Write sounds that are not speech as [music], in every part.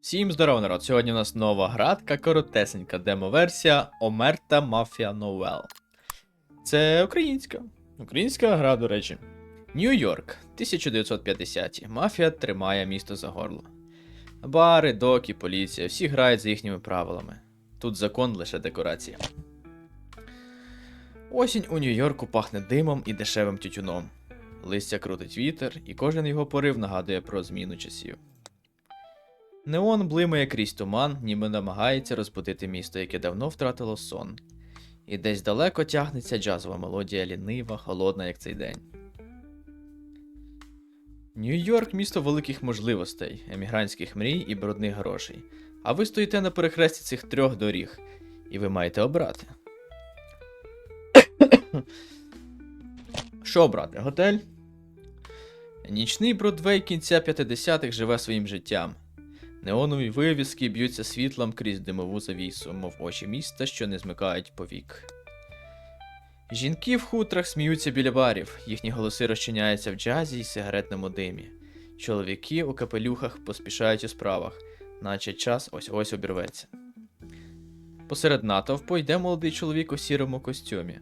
Всім здорово, народ! Сьогодні у нас нова градка, коротесенька демо-версія Омерта Мафія Новел. Це українська. Українська гра, до речі. Нью-Йорк, 1950-ті. Мафія тримає місто за горло. Бари, доки, поліція, всі грають за їхніми правилами. Тут закон лише декорація. Осінь у Нью-Йорку пахне димом і дешевим тютюном. Листя крутить вітер, і кожен його порив нагадує про зміну часів. Неон блимає крізь туман, ніби намагається розбудити місто, яке давно втратило сон. І десь далеко тягнеться джазова мелодія лінива, холодна, як цей день. Нью-Йорк місто великих можливостей, емігрантських мрій і брудних грошей. А ви стоїте на перехресті цих трьох доріг, і ви маєте обрати. Що обрати? Готель? Нічний Бродвей кінця 50-х живе своїм життям. Неонові вивіски б'ються світлом крізь димову завісу, мов очі міста, що не змикають повік. Жінки в хутрах сміються біля барів, їхні голоси розчиняються в джазі й сигаретному димі. Чоловіки у капелюхах поспішають у справах, наче час ось ось обірветься. Посеред натовпу йде молодий чоловік у сірому костюмі.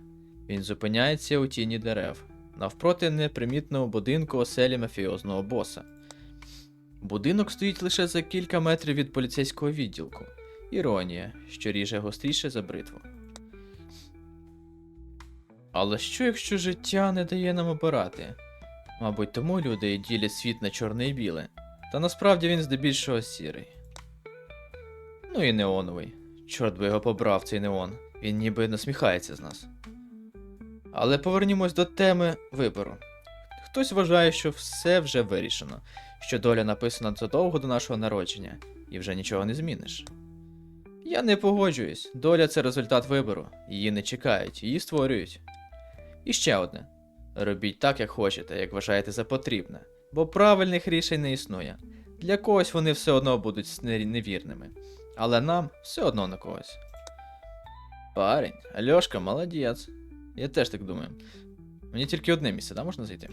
Він зупиняється у тіні дерев, навпроти непримітного будинку оселі мафіозного боса. Будинок стоїть лише за кілька метрів від поліцейського відділку. Іронія, що ріже гостріше за бритву. Але що якщо життя не дає нам обирати? Мабуть, тому люди ділять світ на чорне і біле, та насправді він здебільшого сірий. Ну і неоновий. Чорт би його побрав, цей неон. Він ніби насміхається з нас. Але повернімось до теми вибору. Хтось вважає, що все вже вирішено, що доля написана задовго до нашого народження, і вже нічого не зміниш. Я не погоджуюсь, доля це результат вибору, її не чекають, її створюють. І ще одне: робіть так, як хочете, як вважаєте за потрібне, бо правильних рішень не існує. Для когось вони все одно будуть невірними, але нам все одно на когось. Парень, Альошка, молодець. Я теж так думаю. Мені тільки одне місце, да, можна зайти?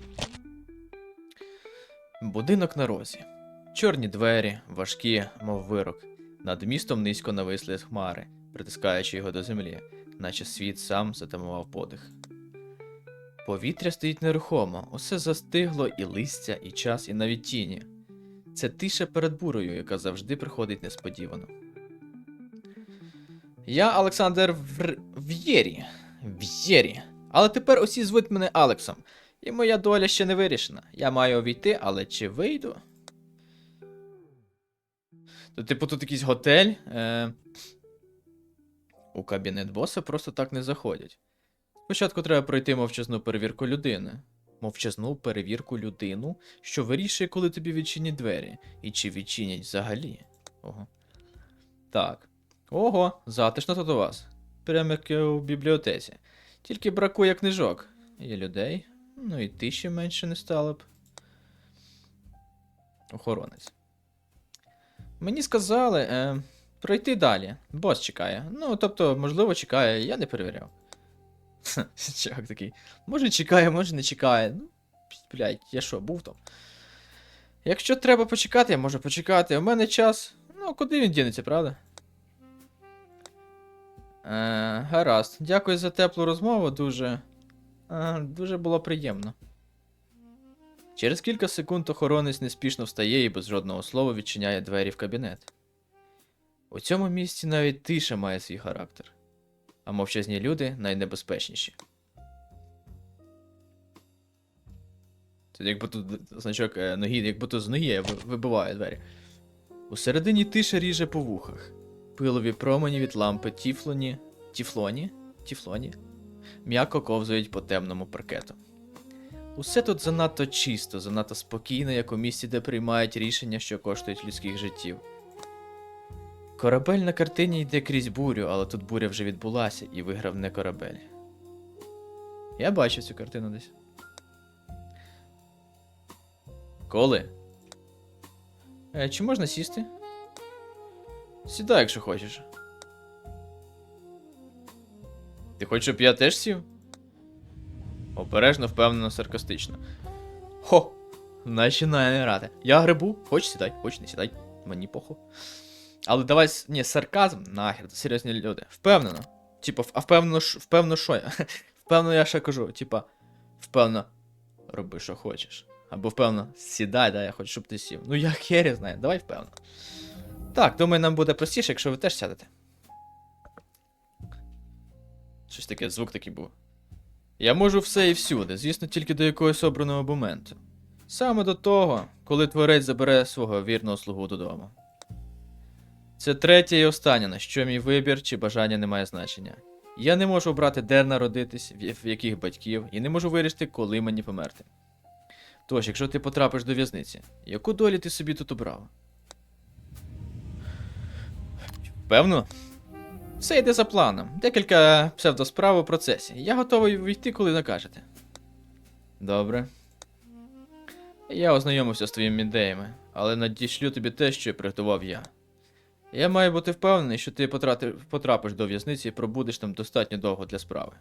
Будинок на розі. Чорні двері, важкі, мов вирок. Над містом низько нависли хмари, притискаючи його до землі, наче світ сам затамував подих. Повітря стоїть нерухомо, усе застигло і листя, і час, і навіть тіні. Це тиша перед бурою, яка завжди приходить несподівано. Я Олександр. В'єрі. В'єрі. Але тепер усі звуть мене Алексом. І моя доля ще не вирішена. Я маю увійти, але чи вийду? То, типу, тут якийсь готель. Е... У кабінет боса просто так не заходять. Спочатку треба пройти мовчазну перевірку людини. Мовчазну перевірку людину, що вирішує, коли тобі відчинять двері, і чи відчинять взагалі. Ого. Так. Ого, затишно тут у вас. Прямо як у бібліотеці. Тільки бракує книжок. Є людей. Ну і тиші менше не стало б. Охоронець. Мені сказали е, пройти далі. Бос чекає. Ну, тобто, можливо, чекає, я не перевіряв. [laughs] Чувак такий. Може чекає, може не чекає. Ну, блядь, я що, був там. Якщо треба почекати, я можу почекати. У мене час. Ну, куди він дінеться, правда? Е, гаразд. Дякую за теплу розмову, дуже. Е, дуже було приємно. Через кілька секунд охоронець неспішно встає і без жодного слова відчиняє двері в кабінет. У цьому місці навіть тиша має свій характер, а мовчазні люди найнебезпечніші. Це якби тут значок е, ноги, якби тут з ноги вибиває двері. Усередині тиша ріже по вухах. Пилові промені від лампи тіфлоні. Тіфлоні? Тіфлоні? М'яко ковзають по темному паркету. Усе тут занадто чисто, занадто спокійно, як у місці, де приймають рішення, що коштують людських життів. Корабель на картині йде крізь бурю, але тут буря вже відбулася і виграв не корабель. Я бачив цю картину десь. Коли? Е, чи можна сісти? Сідай, якщо хочеш. Ти хочеш, щоб я теж сів? Обережно, впевнено, саркастично. Хо! Починає грати. Я грибу, хоч сідай, хоч не сідай. Мені похуй. Але давай. Ні, сарказм, нахер, це серйозні люди. Впевнено. Типа, а впевнено, впевнено, що я? [laughs] Впевнено, я ще кажу, типа, впевнено, роби, що хочеш. Або впевнено, сідай, да, я хочу, щоб ти сів. Ну я хері знаю, давай впевнено. Так, думаю, нам буде простіше, якщо ви теж сядете. Щось таке, звук такий був. Я можу все і всюди, звісно, тільки до якогось обраного моменту. Саме до того, коли творець забере свого вірного слугу додому. Це третє і останнє, на що мій вибір чи бажання не має значення. Я не можу обрати, де народитись, в яких батьків, і не можу вирішити, коли мені померти. Тож, якщо ти потрапиш до в'язниці, яку долю ти собі тут обрав? Певно. Все йде за планом. Декілька псевдосправ у процесі. Я готовий війти, коли накажете. Добре. Я ознайомився з твоїми ідеями, але надішлю тобі те, що приготував я. Я маю бути впевнений, що ти потрапиш до в'язниці і пробудеш там достатньо довго для справи.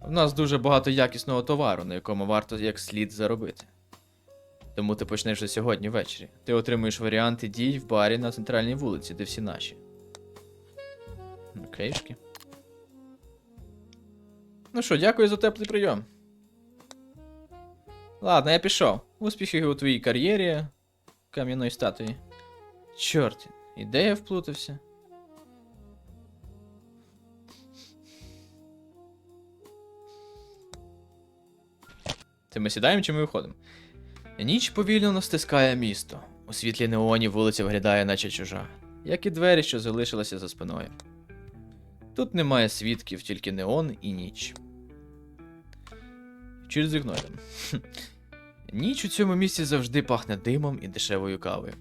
В нас дуже багато якісного товару, на якому варто як слід заробити. Тому ти почнеш вже сьогодні ввечері. Ти отримуєш варіанти дій в барі на центральній вулиці, де всі наші. Окейшки. Ну що, дякую за теплий прийом. Ладно, я пішов. Успіхів у твоїй кар'єрі кам'яної статуї. Чорт, і де я вплутався? Це ми сідаємо чи ми виходимо? Ніч повільно стискає місто. У світлі неоні вулиця виглядає, наче чужа, як і двері, що залишилися за спиною. Тут немає свідків, тільки неон і ніч. Через вікно. Ніч у цьому місці завжди пахне димом і дешевою кавою.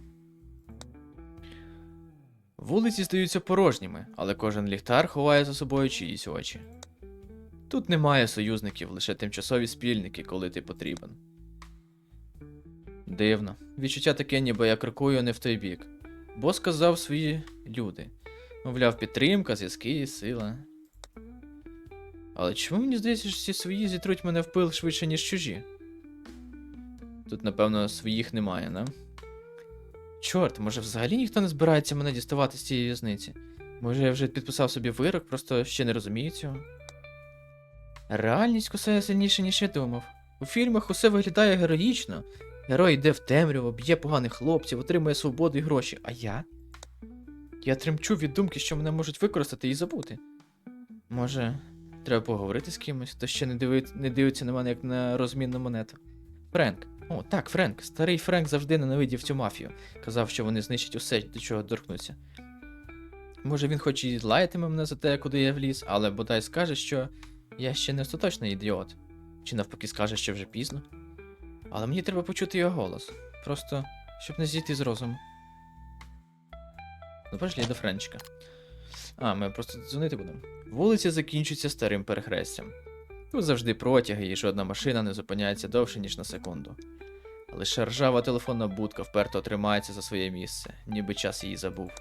Вулиці здаються порожніми, але кожен ліхтар ховає за собою чиїсь очі. Тут немає союзників, лише тимчасові спільники, коли ти потрібен. Дивно. Відчуття таке, ніби я крокую не в той бік. Бо сказав свої люди. Мовляв, підтримка, зв'язки, сила. Але чому мені здається, що ці свої зітруть мене в пил швидше, ніж чужі? Тут, напевно, своїх немає, не? Чорт, може взагалі ніхто не збирається мене діставати з цієї в'язниці? Може я вже підписав собі вирок, просто ще не розумію цього. Реальність кусає сильніше, ніж я думав. У фільмах усе виглядає героїчно. Герой йде в темряву, б'є поганих хлопців, отримує свободу і гроші. А я? Я тремчу від думки, що мене можуть використати і забути. Може, треба поговорити з кимось, хто ще не, дивить, не дивиться на мене як на розмінну монету. Френк. О, так, Френк. Старий Френк завжди ненавидів цю мафію. Казав, що вони знищать усе, до чого торкнуться. Може, він хоч і лаятиме мене за те, куди я вліз, але бодай скаже, що я ще не остаточний ідіот. Чи навпаки скаже, що вже пізно. Але мені треба почути його голос. Просто, щоб не зійти з розуму. Ну, пошли до Френчика. А, ми просто дзвонити будемо. Вулиця закінчується старим перехрестям. Тут завжди протяги, і жодна машина не зупиняється довше, ніж на секунду. Лише ржава телефонна будка вперто тримається за своє місце, ніби час її забув.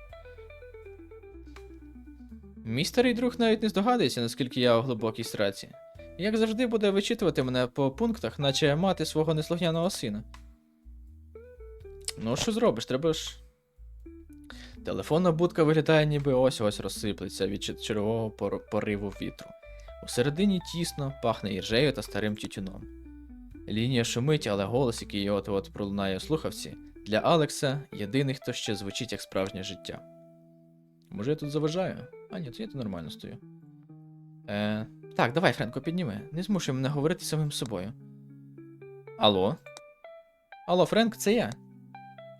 Мій старий друг навіть не здогадується, наскільки я у глибокій сраці. Як завжди буде вичитувати мене по пунктах, наче мати свого неслухняного сина. Ну, що зробиш, треба ж. Телефонна будка виглядає, ніби ось-ось розсиплеться від чер- чергового пор- пориву вітру. Усередині тісно, пахне іржею та старим тютюном. Лінія шумить, але голос, який от-от пролунає у слухавці, для Алекса єдиний, хто ще звучить як справжнє життя. Може, я тут заважаю? А ні, то я тут нормально стою. Е, так, давай, Френко, підніми. Не змушуй мене говорити самим собою. Алло? Алло, Френк, це я.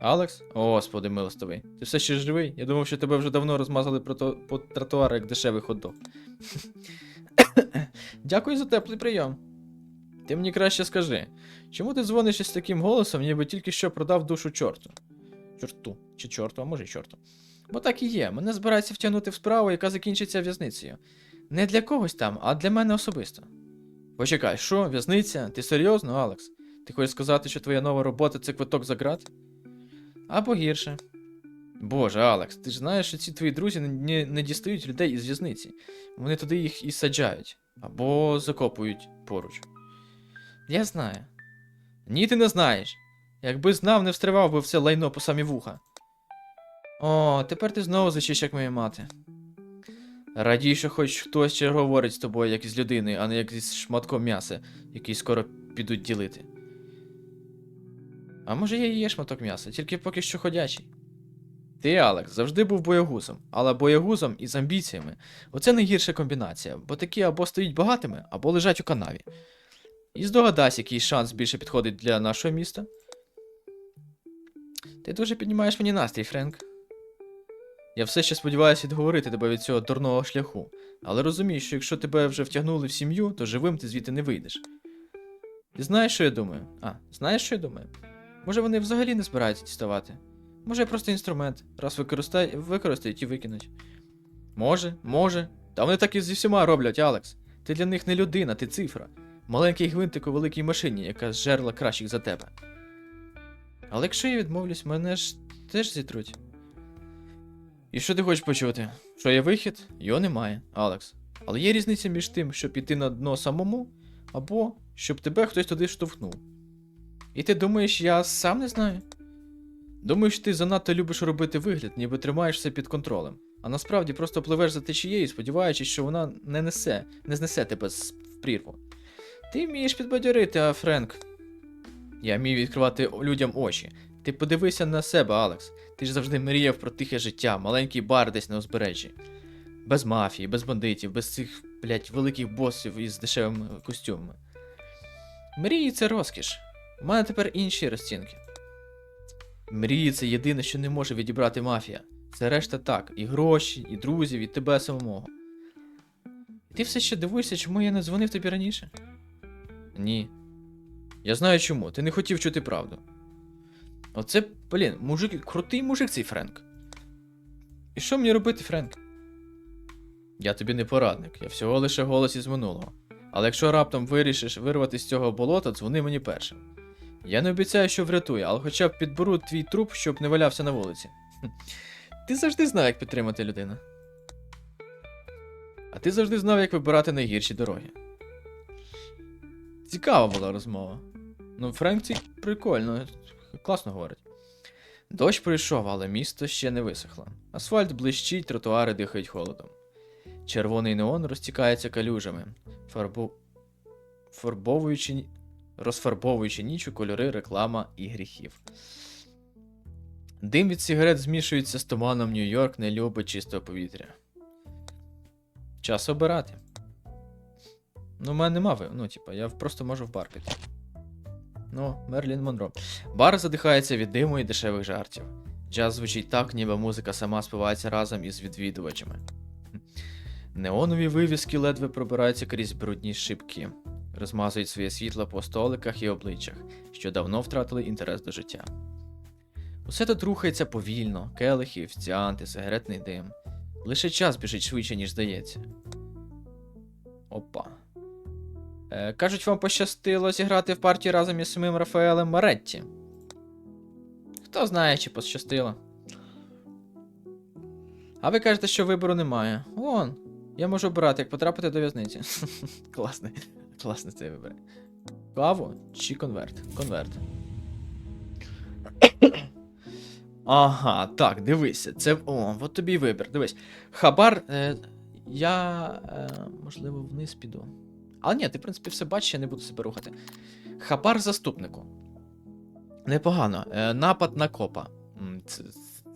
Алекс? О, Господи, милостивий. Ти все ще живий? Я думав, що тебе вже давно розмазали по, тротуару, як дешевий хот-дог. [coughs] Дякую за теплий прийом. Ти мені краще скажи, чому ти дзвониш із таким голосом, ніби тільки що продав душу чорту? Чорту, чи чорту, а може й чорту. Бо так і є, мене збираються втягнути в справу, яка закінчиться в'язницею. Не для когось там, а для мене особисто. Почекай, що, в'язниця? Ти серйозно, Алекс? Ти хочеш сказати, що твоя нова робота це квиток за ґрат? Або гірше. Боже, Алекс, ти ж знаєш, що ці твої друзі не, не, дістають людей із в'язниці. Вони туди їх і саджають, або закопують поруч. Я знаю. Ні, ти не знаєш. Якби знав, не встривав би в це лайно по самі вуха. О, тепер ти знову звучиш, як моя мати. Радій, що хоч хтось ще говорить з тобою, як із людиною, а не як із шматком м'яса, який скоро підуть ділити. А може я і є шматок м'яса, тільки поки що ходячий. Ти, Алекс, завжди був боягузом, але боягузом із амбіціями. Оце найгірша комбінація, бо такі або стають багатими, або лежать у канаві. І здогадайся, який шанс більше підходить для нашого міста. Ти дуже піднімаєш мені настрій, Френк. Я все ще сподіваюся відговорити тебе від цього дурного шляху, але розумію, що якщо тебе вже втягнули в сім'ю, то живим ти звідти не вийдеш. Ти знаєш, що я думаю? А, знаєш, що я думаю? Може, вони взагалі не збираються діставати? Може, просто інструмент, раз використай... використають і викинуть. Може, може. Та вони так і зі всіма роблять, Алекс. Ти для них не людина, ти цифра. Маленький гвинтик у великій машині, яка зжерла кращих за тебе. Але якщо я відмовлюсь, мене ж теж зітруть. І що ти хочеш почути? Що є вихід? Його немає, Алекс. Але є різниця між тим, щоб піти на дно самому, або щоб тебе хтось туди штовхнув. І ти думаєш, я сам не знаю? Думаєш, ти занадто любиш робити вигляд, ніби тримаєш все під контролем, а насправді просто пливеш за течією, сподіваючись, що вона не несе, не знесе тебе в прірву. Ти вмієш підбадьорити, а Френк. Я вмію відкривати людям очі. Ти подивися на себе, Алекс. Ти ж завжди мріяв про тихе життя, маленький бар десь на узбережжі. Без мафії, без бандитів, без цих, блять, великих босів із дешевими костюмами. Мрії це розкіш. У мене тепер інші розцінки. Мрії це єдине, що не може відібрати мафія. Це решта так, і гроші, і друзів, і тебе самого. Ти все ще дивуєшся, чому я не дзвонив тобі раніше? Ні. Я знаю чому, ти не хотів чути правду. Оце, блін, мужик, крутий мужик цей Френк. І що мені робити, Френк? Я тобі не порадник, я всього лише голос із минулого. Але якщо раптом вирішиш вирвати з цього болота, дзвони мені першим. Я не обіцяю, що врятую, але хоча б підберу твій труп, щоб не валявся на вулиці. Ти завжди знав, як підтримати людину. А ти завжди знав, як вибирати найгірші дороги. Цікава була розмова. Ну, Френк ці прикольно, класно говорить. Дощ пройшов, але місто ще не висохло. Асфальт блищить, тротуари дихають холодом. Червоний неон розтікається калюжами, фарбу... фарбовуючи... розфарбовуючи ніч у кольори, реклама і гріхів. Дим від сигарет змішується з туманом Нью-Йорк, не любить чистого повітря. Час обирати. Ну, в мене нема. Ну, типа, я просто можу в бар піти. Ну, Мерлін Монро. Бар задихається від диму і дешевих жартів. Джаз звучить так, ніби музика сама співається разом із відвідувачами. Неонові вивіски ледве пробираються крізь брудні шибки, розмазують своє світло по столиках і обличчях, що давно втратили інтерес до життя. Усе тут рухається повільно, келихи, офіціанти, сигаретний дим. Лише час біжить швидше, ніж здається. Опа. Е, кажуть, вам пощастило зіграти в партії разом із самим Рафаелем Маретті. Хто знає, чи пощастило. А ви кажете, що вибору немає. Вон, я можу обирати, як потрапити до в'язниці. [laughs] Класний. Класний цей вибір. Каву чи конверт? Конверт. Ага, так, дивися. Це. О, от тобі й вибір. Дивись. Хабар. Е, я. Е, можливо, вниз піду. Але ні, ти, в принципі, все бачиш, я не буду себе рухати. Хабар заступнику. Непогано. Е, напад на копа. Це,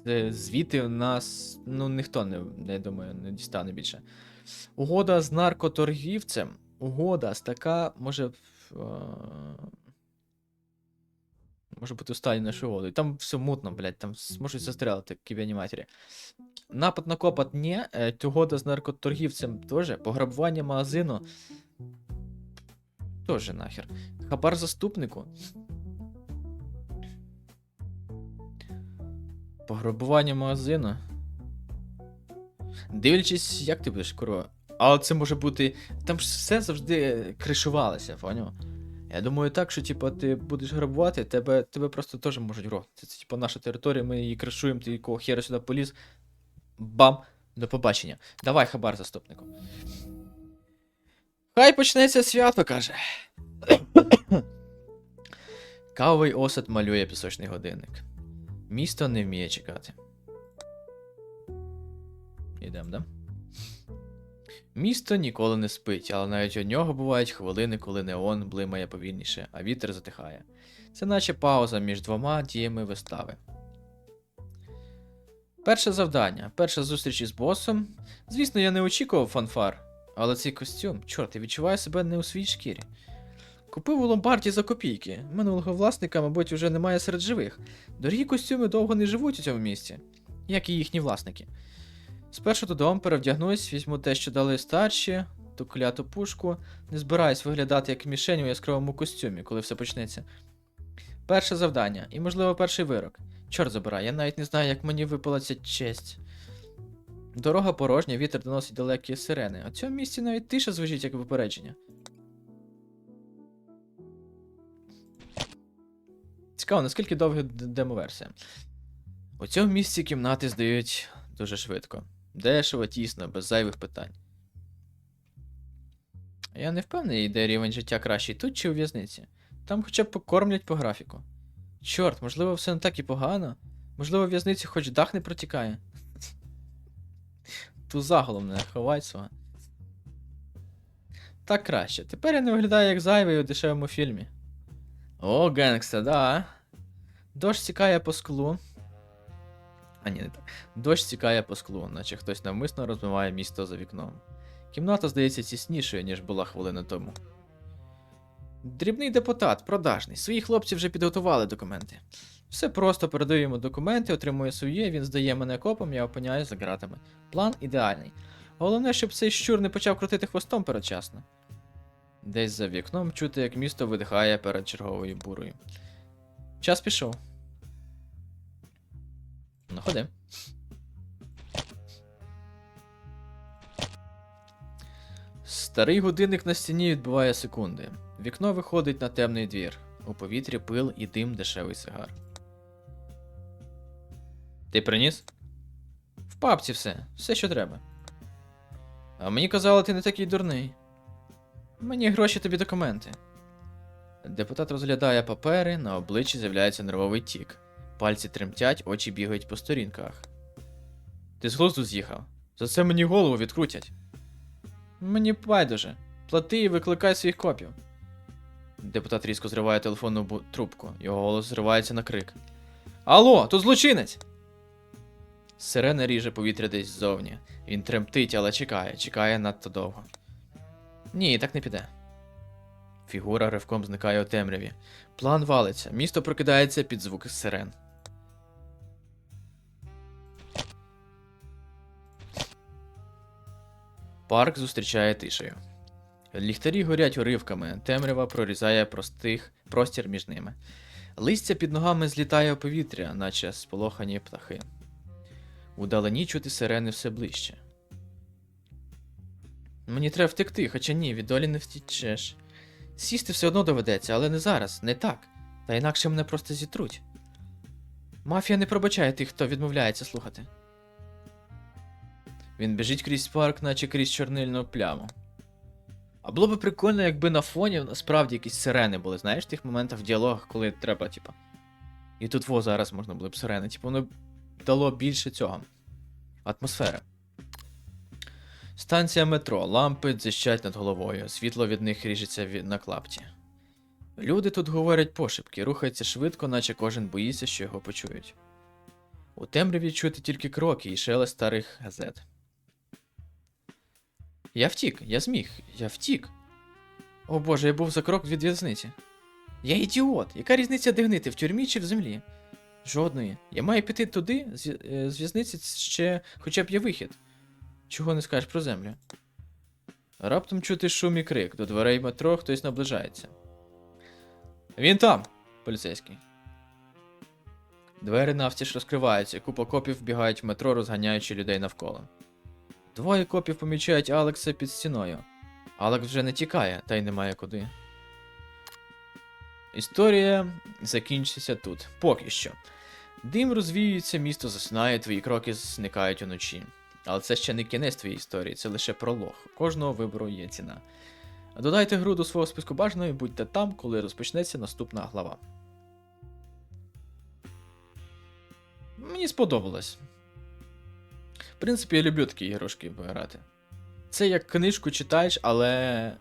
це звідти у нас. Ну, ніхто не, я думаю, не дістане більше. Угода з наркоторгівцем. Угода з така може. е, Може бути останньою нашою угодою. Там все мутно, блядь, там можуть застрелити кіб'яні матері. Напад на копа ні, е, угода з наркоторгівцем теж. Пограбування магазину. Тоже нахер. Хабар заступнику. Пограбування магазину. Дивлячись, як ти будеш, курва. Але це може бути. Там ж все завжди кришувалося, поняв? Я думаю, так, що типу, ти будеш грабувати, тебе, тебе просто теж можуть грохнути. Це, типу наша територія, ми її кришуємо, ти якого хера сюди поліз. Бам! До побачення. Давай хабар заступнику. Хай почнеться свято, каже. [coughs] Кавовий осад малює пісочний годинник. Місто не вміє чекати. Ідем, да? Місто ніколи не спить, але навіть у нього бувають хвилини, коли неон блимає повільніше, а вітер затихає. Це наче пауза між двома діями вистави. Перше завдання. Перша зустріч із босом. Звісно, я не очікував фанфар, але цей костюм, чорт, я відчуваю себе не у своїй шкірі. Купив у ломбарді за копійки. Минулого власника, мабуть, уже немає серед живих. Дорогі костюми довго не живуть у цьому місці, як і їхні власники. Спершу додому перевдягнусь, візьму те, що дали старші, ту кляту пушку. Не збираюсь виглядати як мішень у яскравому костюмі, коли все почнеться. Перше завдання, і, можливо, перший вирок. Чорт забирай, я навіть не знаю, як мені випала ця честь. Дорога порожня, вітер доносить далекі сирени. У цьому місці навіть тиша звучить як випередження. Цікаво, наскільки довга демоверсія. У цьому місці кімнати здають дуже швидко. Дешево, тісно, без зайвих питань. Я не впевнений, де рівень життя кращий тут чи у в'язниці. Там хоча б покормлять по графіку. Чорт, можливо, все не так і погано. Можливо, в в'язниці хоч дах не протікає. [laughs] Туза головне, ховай свого. Так краще. Тепер я не виглядаю як зайвий у дешевому фільмі. О, генгста, да. Дощ стікає по склу. А ні, не так. Дощ стікає по склу, наче хтось навмисно розмиває місто за вікном. Кімната здається тіснішою, ніж була хвилина тому. Дрібний депутат, продажний. Свої хлопці вже підготували документи. Все просто передаю йому документи, отримує своє, він здає мене копом, я опиняюсь за ґратами. План ідеальний. Головне, щоб цей щур не почав крутити хвостом передчасно. Десь за вікном чути, як місто видихає перед черговою бурою. Час пішов. Ну, ходи. Старий годинник на стіні відбиває секунди. Вікно виходить на темний двір. У повітрі пил і дим дешевий сигар. Ти приніс? В папці все, все, що треба. А мені казали, ти не такий дурний. Мені гроші тобі документи. Депутат розглядає папери, на обличчі з'являється нервовий тік. Пальці тремтять, очі бігають по сторінках. Ти з глузду з'їхав. За це мені голову відкрутять. Мені байдуже. Плати і викликай своїх копів. Депутат різко зриває телефонну трубку. Його голос зривається на крик. Алло, тут злочинець! Сирена ріже повітря десь ззовні. Він тремтить, але чекає, чекає надто довго. Ні, так не піде. Фігура ривком зникає у темряві. План валиться, місто прокидається під звуки сирен. Парк зустрічає тишею. Ліхтарі горять уривками, темрява прорізає простих простір між ними. Листя під ногами злітає у повітря, наче сполохані птахи. Удалені чути сирени все ближче. Мені треба втекти, хоча ні, від долі не втічеш. Сісти все одно доведеться, але не зараз, не так. Та інакше мене просто зітруть. Мафія не пробачає тих, хто відмовляється слухати. Він біжить крізь парк, наче крізь чорнильну пляму. А було би прикольно, якби на фоні насправді якісь сирени були, знаєш, в тих моментах в діалогах, коли треба, типа. І тут во зараз можна було б сирени. Типу, воно дало більше цього. Атмосфери. Станція метро, лампи дзищать над головою, світло від них ріжеться на клапті. Люди тут говорять пошепки, рухаються швидко, наче кожен боїться, що його почують. У темряві чути тільки кроки і шелест старих газет. Я втік, я зміг, я втік. О боже, я був за крок від в'язниці. Я ідіот. Яка різниця де гнити, в тюрмі чи в землі? Жодної. Я маю піти туди, з, е, в'язниці ще хоча б є вихід. Чого не скажеш про землю? Раптом чути шум і крик, до дверей метро хтось наближається. Він там, поліцейський. Двері навстіж розкриваються, купа копів вбігають в метро, розганяючи людей навколо. Двоє копів помічають Алекса під стіною. Алекс вже не тікає, та й немає куди. Історія закінчиться тут. Поки що. Дим розвіюється, місто засинає, твої кроки зникають уночі. Але це ще не кінець твоєї історії, це лише пролог. Кожного вибору є ціна. Додайте гру до свого списку бажаного і будьте там, коли розпочнеться наступна глава. Мені сподобалось. В принципі, я люблю такі ігрушки грати. Це як книжку читаєш, але е,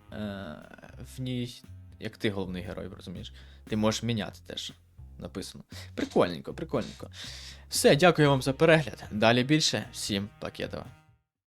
в ній, як ти головний герой, розумієш, ти можеш міняти теж. Написано. Прикольненько, прикольненько. Все, дякую вам за перегляд. Далі більше. Всім пакетова.